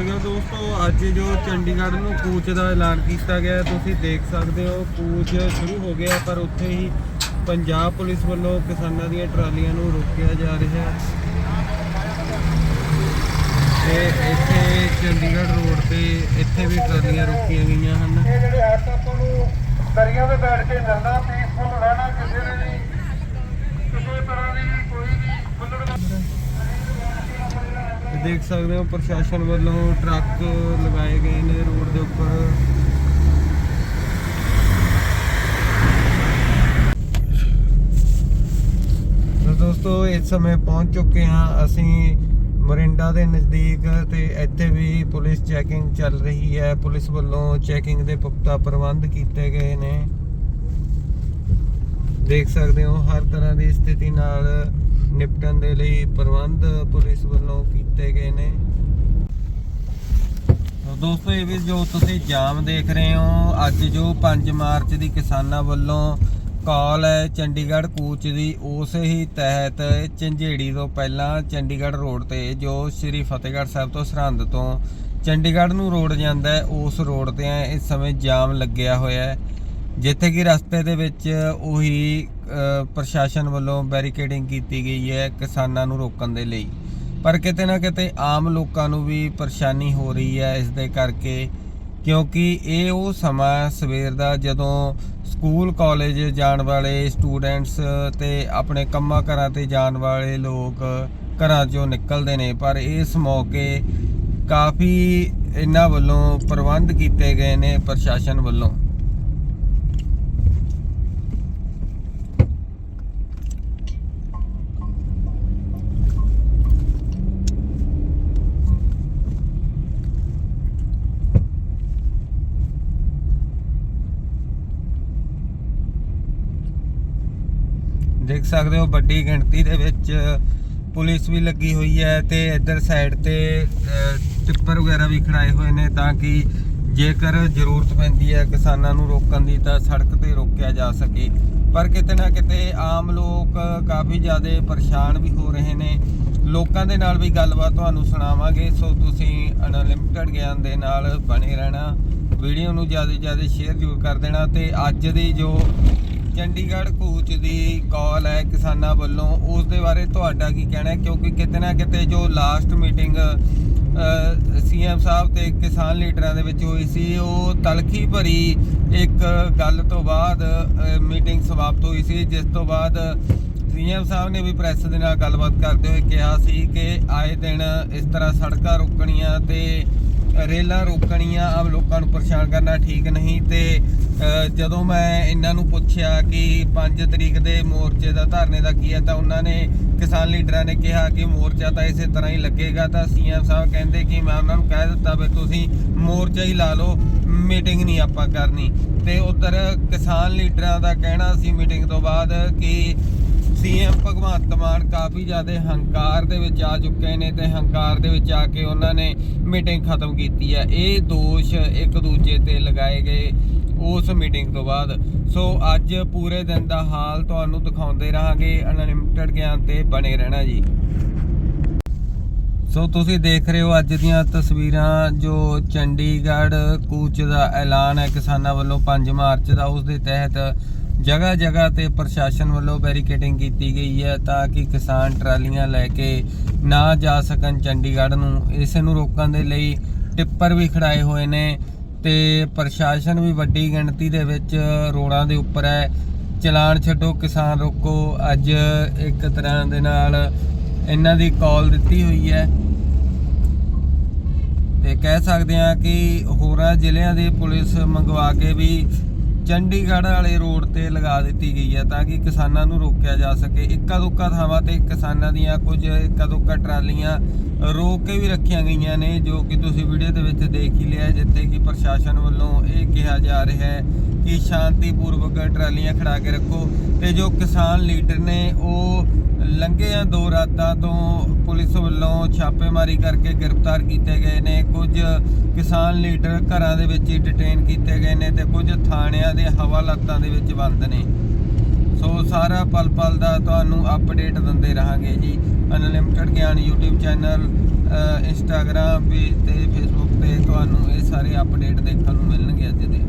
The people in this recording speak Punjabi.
ਸ਼੍ਰੀ ਅਕਾਲ ਦੋਸਤੋ, ਅੱਜ ਜੋ ਚੰਡੀਗੜ੍ਹ ਨੂੰ ਕੂਚ ਦਾ ਐਲਾਨ ਕੀਤਾ ਗਿਆ ਤੁਸੀਂ ਦੇਖ ਸਕਦੇ ਹੋ, ਕੂਚ ਸ਼ੁਰੂ ਹੋ ਗਿਆ ਪਰ ਉੱਥੇ ਹੀ ਪੰਜਾਬ ਪੁਲਿਸ ਵੱਲੋਂ ਕਿਸਾਨਾਂ ਦੀਆਂ ਟਰਾਲੀਆਂ ਨੂੰ ਰੋਕਿਆ ਜਾ ਰਿਹਾ ਹੈ। ਤੇ ਇੱਥੇ ਚੰਡੀਗੜ੍ਹ ਰੋਡ ਤੇ ਇੱਥੇ ਵੀ ਟਰਾਲੀਆਂ ਰੋਕੀਆਂ ਗਈਆਂ ਹਨ। ਇਹ ਜਿਹੜੇ ਐਪ ਆਪਾਂ ਨੂੰ ਦਰਿਆ ਤੇ ਬੈਠ ਕੇ ਮਿਲਣਾ ਪੀਸਫੁਲ ਰਹਿਣਾ ਕਿਸੇ ਨੇ ਵੀ ਕਿਸੇ ਤਰ੍ਹਾਂ ਦੀ ਕੋਈ ਵੀ ਖੁੱਲੜ ਦੇਖ ਸਕਦੇ ਹੋ ਪ੍ਰਸ਼ਾਸਨ ਵੱਲੋਂ ਟਰੱਕ ਲਗਾਏ ਗਏ ਨੇ ਰੋਡ ਦੇ ਉੱਪਰ। ਦੋਸਤੋ, ਇਸ ਸਮੇਂ ਪਹੁੰਚ ਚੁੱਕੇ ਹਾਂ ਅਸੀਂ ਮਰਿੰਡਾ ਦੇ ਨਜ਼ਦੀਕ ਤੇ ਇੱਥੇ ਵੀ ਪੁਲਿਸ ਚੈਕਿੰਗ ਚੱਲ ਰਹੀ ਹੈ। ਪੁਲਿਸ ਵੱਲੋਂ ਚੈਕਿੰਗ ਦੇ ਪੁਖਤਾ ਪ੍ਰਬੰਧ ਕੀਤੇ ਗਏ ਨੇ। ਦੇਖ ਸਕਦੇ ਹੋ ਹਰ ਤਰ੍ਹਾਂ ਦੀ ਸਥਿਤੀ ਨਾਲ ਨਿਪਟਣ ਦੇ ਲਈ ਪ੍ਰਬੰਧ ਪੁਲਿਸ ਵੱਲੋਂ ਕੀਤੇ ਗਏ ਨੇ। ਦੋਸਤੋ, ਇਹ ਵੀ ਜੋ ਤੁਸੀਂ ਜਾਮ ਦੇਖ ਰਹੇ ਹੋ, ਅੱਜ ਜੋ 5 ਮਾਰਚ ਦੀ ਕਿਸਾਨਾਂ ਵੱਲੋਂ ਕਾਲ ਹੈ ਚੰਡੀਗੜ੍ਹ ਕੂਚ ਦੀ, ਉਸ ਹੀ ਤਹਿਤ ਝੰਜੇੜੀ ਤੋਂ ਪਹਿਲਾਂ ਚੰਡੀਗੜ੍ਹ ਰੋਡ ਤੇ ਜੋ ਸ੍ਰੀ ਫਤਿਹਗੜ੍ਹ ਸਾਹਿਬ ਤੋਂ ਸਰਹੰਦ ਤੋਂ ਚੰਡੀਗੜ੍ਹ ਨੂੰ ਰੋਡ ਜਾਂਦਾ ਹੈ, ਉਸ ਰੋਡ ਤੇ ਇਸ ਸਮੇਂ ਜਾਮ ਲੱਗਿਆ ਹੋਇਆ ਹੈ। ਜਿੱਥੇ ਕਿ ਰਸਤੇ ਦੇ ਵਿੱਚ ਉਹੀ ਪ੍ਰਸ਼ਾਸਨ ਵੱਲੋਂ ਬੈਰੀਕੇਡਿੰਗ ਕੀਤੀ ਗਈ ਹੈ ਕਿਸਾਨਾਂ ਨੂੰ ਰੋਕਣ ਦੇ ਲਈ। ਪਰ ਕਿਤੇ ਨਾ ਕਿਤੇ ਆਮ ਲੋਕਾਂ ਨੂੰ ਵੀ ਪਰੇਸ਼ਾਨੀ ਹੋ ਰਹੀ ਹੈ ਇਸ ਦੇ ਕਰਕੇ, ਕਿਉਂਕਿ ਇਹ ਉਹ ਸਮਾਂ ਸਵੇਰ ਦਾ ਜਦੋਂ ਸਕੂਲ, ਕਾਲਜ ਜਾਣ ਵਾਲੇ ਸਟੂਡੈਂਟਸ ਤੇ ਆਪਣੇ ਕੰਮਾਂ ਘਰਾਂ ਤੇ ਜਾਣ ਵਾਲੇ ਲੋਕ ਘਰਾਂ ਚੋਂ ਨਿਕਲਦੇ ਨੇ, ਪਰ ਇਸ ਮੌਕੇ ਕਾਫੀ ਇਹਨਾਂ ਵੱਲੋਂ ਪ੍ਰਬੰਧ ਕੀਤੇ ਗਏ ਨੇ ਪ੍ਰਸ਼ਾਸਨ ਵੱਲੋਂ। ਦੇਖ ਸਕਦੇ ਹੋ ਵੱਡੀ ਗਿਣਤੀ ਦੇ ਵਿੱਚ ਪੁਲਿਸ ਵੀ ਲੱਗੀ ਹੋਈ ਹੈ ਤੇ ਇੱਧਰ ਸਾਈਡ ਤੇ ਟਿੱਪਰ ਵਗੈਰਾ ਵੀ ਖੜਾਏ ਹੋਏ ਨੇ ਤਾਂ ਕਿ ਜੇਕਰ ਜ਼ਰੂਰਤ ਪੈਂਦੀ ਹੈ ਕਿਸਾਨਾਂ ਨੂੰ ਰੋਕਣ ਦੀ ਤਾਂ ਸੜਕ ਤੇ ਰੋਕਿਆ ਜਾ ਸਕੇ। ਪਰ ਕਿਤੇ ਨਾ ਕਿਤੇ ਆਮ ਲੋਕ ਕਾਫੀ ਜ਼ਿਆਦਾ ਪਰੇਸ਼ਾਨ ਵੀ ਹੋ ਰਹੇ ਨੇ। ਲੋਕਾਂ ਦੇ ਨਾਲ ਵੀ ਗੱਲਬਾਤ ਤੁਹਾਨੂੰ ਸੁਣਾਵਾਂਗੇ। ਸੋ ਤੁਸੀਂ ਅਨਲਿਮਟਿਡ ਗਿਆਨ ਦੇ ਨਾਲ ਬਣੇ ਰਹਿਣਾ। ਵੀਡੀਓ ਨੂੰ ਜ਼ਿਆਦਾ ਜ਼ਿਆਦਾ ਸ਼ੇਅਰ ਜ਼ਰੂਰ ਕਰ ਦੇਣਾ ਤੇ ਅੱਜ ਦੀ ਜੋ ਚੰਡੀਗੜ੍ਹ ਕੂਚ ਦੀ ਕਾਲ ਹੈ ਕਿਸਾਨਾਂ ਵੱਲੋਂ। ਉਸ ਦੇ ਬਾਰੇ ਤੁਹਾਡਾ ਕੀ ਕਹਿਣਾ ਹੈ? ਕਿਉਂਕਿ ਕਿਤੇ ਨਾ ਕਿਤੇ ਜੋ ਲਾਸਟ ਮੀਟਿੰਗ ਸੀਐਮ ਸਾਹਿਬ ਤੇ ਕਿਸਾਨ ਲੀਡਰਾਂ ਦੇ ਵਿੱਚ ਹੋਈ ਸੀ, ਉਹ ਤਲਖੀ ਭਰੀ ਇੱਕ ਗੱਲ ਤੋਂ ਬਾਅਦ ਮੀਟਿੰਗ ਸਮਾਪਤ ਹੋਈ ਸੀ, ਜਿਸ ਤੋਂ ਬਾਅਦ ਸੀਐਮ ਸਾਹਿਬ ਨੇ ਵੀ ਪ੍ਰੈਸ ਦੇ ਨਾਲ ਗੱਲਬਾਤ ਕਰਦੇ ਹੋਏ ਕਿਹਾ ਸੀ ਕਿ ਆਏ ਦਿਨ ਇਸ ਤਰ੍ਹਾਂ ਸੜਕਾਂ ਰੋਕਣੀਆਂ ਤੇ ਰੇਲਾਂ ਰੋਕਣੀਆਂ, ਆਮ ਲੋਕਾਂ ਨੂੰ ਪਰੇਸ਼ਾਨ ਕਰਨਾ ਠੀਕ ਨਹੀਂ ਤੇ ਜਦੋਂ ਮੈਂ ਇਹਨਾਂ ਨੂੰ ਪੁੱਛਿਆ ਕਿ 5 ਤਰੀਕ ਦੇ ਮੋਰਚੇ ਦਾ ਧਰਨੇ ਦਾ ਕੀ ਹੈ, ਤਾਂ ਉਹਨਾਂ ਨੇ ਕਿਸਾਨ ਲੀਡਰਾਂ ਨੇ ਕਿਹਾ ਕਿ ਮੋਰਚਾ ਤਾਂ ਇਸੇ ਤਰ੍ਹਾਂ ਹੀ ਲੱਗੇਗਾ। ਤਾਂ ਸੀਐਮ ਸਾਹਿਬ ਕਹਿੰਦੇ ਕਿ ਮੈਂ ਉਹਨਾਂ ਨੂੰ ਕਹਿ ਦਿੱਤਾ ਵੀ ਤੁਸੀਂ ਮੋਰਚਾ ਹੀ ਲਾ ਲਓ, ਮੀਟਿੰਗ ਨਹੀਂ ਆਪਾਂ ਕਰਨੀ। ਤੇ ਉਧਰ ਕਿਸਾਨ ਲੀਡਰਾਂ ਦਾ ਕਹਿਣਾ ਸੀ ਮੀਟਿੰਗ ਤੋਂ ਬਾਅਦ ਕਿ ਸੀਐਮ ਭਗਵੰਤ ਮਾਨ ਕਾਫੀ ਜ਼ਿਆਦਾ ਹੰਕਾਰ ਦੇ ਵਿੱਚ ਆ ਚੁੱਕੇ ਨੇ ਤੇ ਹੰਕਾਰ ਦੇ ਵਿੱਚ ਆ ਕੇ ਉਹਨਾਂ ਨੇ ਮੀਟਿੰਗ ਖਤਮ ਕੀਤੀ ਹੈ। ਇਹ ਦੋਸ਼ ਇੱਕ ਦੂਜੇ ਤੇ ਲਗਾਏ ਗਏ ਉਸ ਮੀਟਿੰਗ ਤੋਂ ਬਾਅਦ। ਸੋ ਅੱਜ ਪੂਰੇ ਦਿਨ ਦਾ ਹਾਲ ਤੁਹਾਨੂੰ ਦਿਖਾਉਂਦੇ ਰਹਾਂਗੇ। ਅਨਲਿਮਟਿਡ ਗਿਆਨ ਤੇ ਬਣੇ ਰਹਿਣਾ ਜੀ। ਸੋ ਤੁਸੀਂ ਦੇਖ ਰਹੇ ਹੋ ਅੱਜ ਦੀਆਂ ਤਸਵੀਰਾਂ ਜੋ ਚੰਡੀਗੜ੍ਹ ਕੂਚ ਦਾ ਐਲਾਨ ਹੈ। ਕਿਸਾਨਾਂ ਵੱਲੋਂ 5 ਮਾਰਚ ਦਾ, ਉਸ ਦੇ ਤਹਿਤ ਜਗ੍ਹਾ ਜਗ੍ਹਾ ਤੇ ਪ੍ਰਸ਼ਾਸਨ ਵੱਲੋਂ ਬੈਰੀਕੇਡਿੰਗ ਕੀਤੀ ਗਈ ਹੈ ਤਾਂ ਕਿ ਕਿਸਾਨ ਟਰਾਲੀਆਂ ਲੈ ਕੇ ਨਾ ਜਾ ਸਕਣ ਚੰਡੀਗੜ੍ਹ ਨੂੰ। ਇਸ ਨੂੰ ਰੋਕਣ ਦੇ ਲਈ ਟਿੱਪਰ ਵੀ ਖੜਾਏ ਹੋਏ ਨੇ। ਤੇ ਪ੍ਰਸ਼ਾਸਨ ਵੀ ਵੱਡੀ ਗਿਣਤੀ ਦੇ ਵਿੱਚ ਰੋਡਾਂ ਦੇ ਉੱਪਰ ਹੈ। ਚਲਾਨ ਛੱਡੋ, ਕਿਸਾਨ ਰੋਕੋ। ਅੱਜ ਇੱਕ ਤਰ੍ਹਾਂ ਦੇ ਨਾਲ ਇਹਨਾਂ ਦੀ ਕਾਲ ਦਿੱਤੀ ਹੋਈ ਹੈ। ਤੇ ਕਹਿ ਸਕਦੇ ਹਾਂ ਕਿ ਹੋਰਾਂ ਜ਼ਿਲ੍ਹਿਆਂ ਦੀ ਪੁਲਿਸ ਮੰਗਵਾ ਕੇ ਵੀ ਚੰਡੀਗੜ੍ਹ ਵਾਲੇ ਰੋਡ ਤੇ ਲਗਾ ਦਿੱਤੀ ਗਈ ਹੈ ਤਾਂ ਕਿ ਕਿਸਾਨਾਂ ਨੂੰ ਰੋਕਿਆ ਜਾ ਸਕੇ। ਇੱਕਾ ਦੁੱਕਾ ਥਾਵਾਂ ਤੇ ਕਿਸਾਨਾਂ ਦੀਆਂ ਕੁਝ ਇੱਕਾ ਦੁੱਕਾ ਟਰਾਲੀਆਂ ਰੋਕ ਕੇ ਵੀ ਰੱਖੀਆਂ ਗਈਆਂ ਨੇ, ਜੋ ਕਿ ਤੁਸੀਂ ਵੀਡੀਓ ਦੇ ਵਿੱਚ ਦੇਖ ਹੀ ਲਿਆ, ਜਿੱਥੇ ਕਿ ਪ੍ਰਸ਼ਾਸਨ ਵੱਲੋਂ ਇਹ ਕਿਹਾ ਜਾ ਰਿਹਾ ਹੈ ਕਿ ਸ਼ਾਂਤੀਪੂਰਵਕ ਟਰਾਲੀਆਂ ਖੜਾ ਕੇ ਰੱਖੋ ਤੇ ਜੋ ਕਿਸਾਨ ਲੀਡਰ ਨੇ ਉਹ ਲੰਘੇ ਆ ਦੋ ਰਾਤਾਂ ਤੋਂ ਪੁਲਿਸ ਵੱਲੋਂ ਛਾਪੇਮਾਰੀ ਕਰਕੇ ਗ੍ਰਿਫਤਾਰ ਕੀਤੇ ਗਏ ਨੇ। ਕੁਝ ਕਿਸਾਨ ਲੀਡਰ ਘਰਾਂ ਦੇ ਵਿੱਚ ਹੀ ਡਿਟੇਨ ਕੀਤੇ ਗਏ ਨੇ ਤੇ ਕੁਝ ਥਾਣਿਆਂ ਦੇ ਹਵਾਲਾਤਾਂ ਦੇ ਵਿੱਚ ਬੰਦ ਨੇ। ਸੋ ਸਾਰਾ ਪਲ ਪਲ ਦਾ ਤੁਹਾਨੂੰ ਅਪਡੇਟ ਦਿੰਦੇ ਰਹਾਂਗੇ। ਅਨਲਿਮਟਿਡ ਗਿਆਨ YouTube ਚੈਨਲ ਇੰਸਟਾਗ੍ਰam ਪੇਜ ਤੇ ਫੇਸਬੁੱਕ ਤੇ ਤੁਹਾਨੂੰ ਇਹ ਸਾਰੇ ਅਪਡੇਟ ਦੇਖਣ ਨੂੰ ਮਿਲਣਗੇ ਅੱਜ ਦੇ।